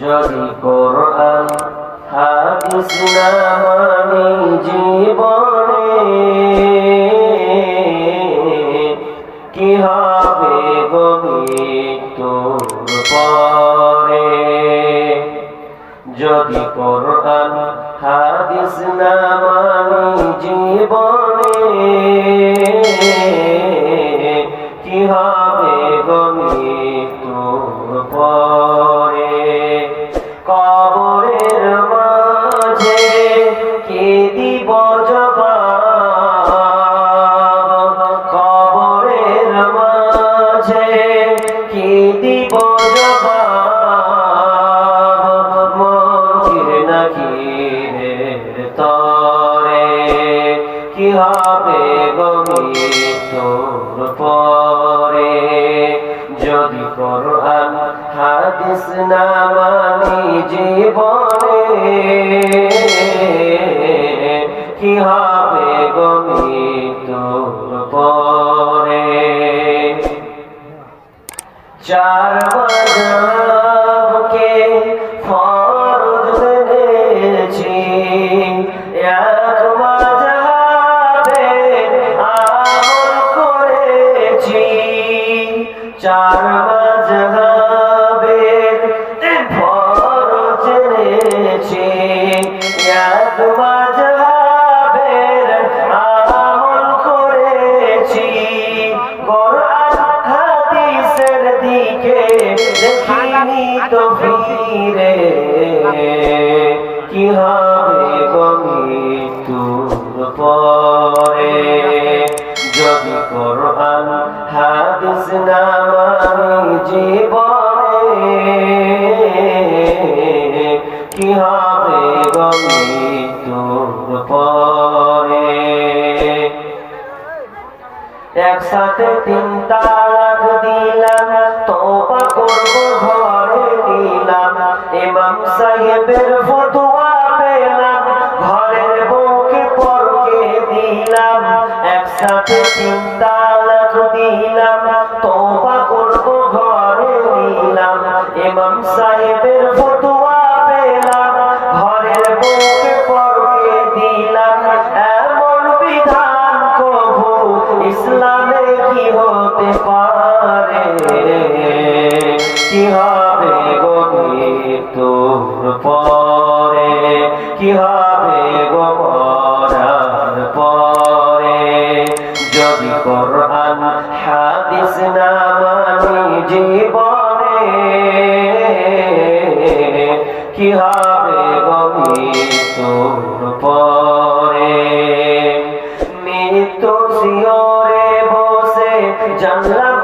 যদি কোরআন, হাদিস না মানি জীবনে। কি হবে গো মৃত্যুর পরে? যদি কোরআন, হাদিস না মানি জীবনে, কি হবে গো পরে? মাঝে কে দিব মন্দির নাকি তরে? কি হবে গমিতর পরে? যদি কোরআন, হাদিস না মানি জীবনে, কি হবে গমিতর পরে? চার মাঝকে ফরজ মেনেছি এক মাঝাবে আমল করেছি। চার তো ফিরে কি হবে পরে? যদি কোরআন, হাদিস না মানি জীবনে, কি হবে গমিতুর পরে? একসাথে তিন তালাক দিলাম ইমাম সাহেবের ফতোয়া পেলাম, ঘরের বউকে পরকে দিলাম। এমন বিধান কবু ইসলামে কি হতে পারে? কি হবে গমিতুর পরে? কি হবে গোমরার পরে? যদি কোরআন হাদিস না মানি, জীবনে কি হবে গমিতুর পরে শিওরে বসে জানলাম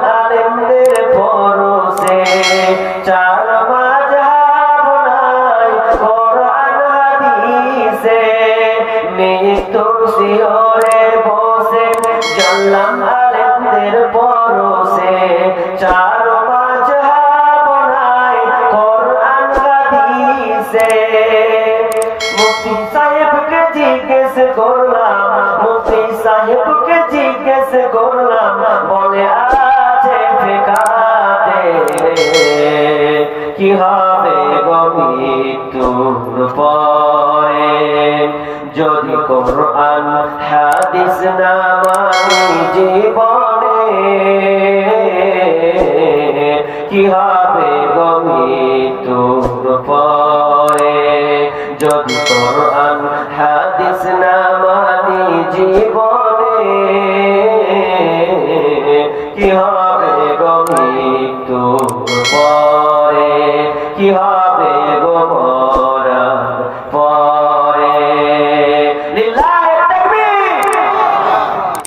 চার বসে জানলাম আলেমদের পরশে। চার বলে আছে ফেকাতে। কি হবে পরে? যদি কোরআন, হাদিস না মানি জীবনে, কি হবে গমিতুর পরে? যদি কোরআন, হাদিস না মানি জীবনে কি হবে গো মৃত্যুর পরে? কি হবে গো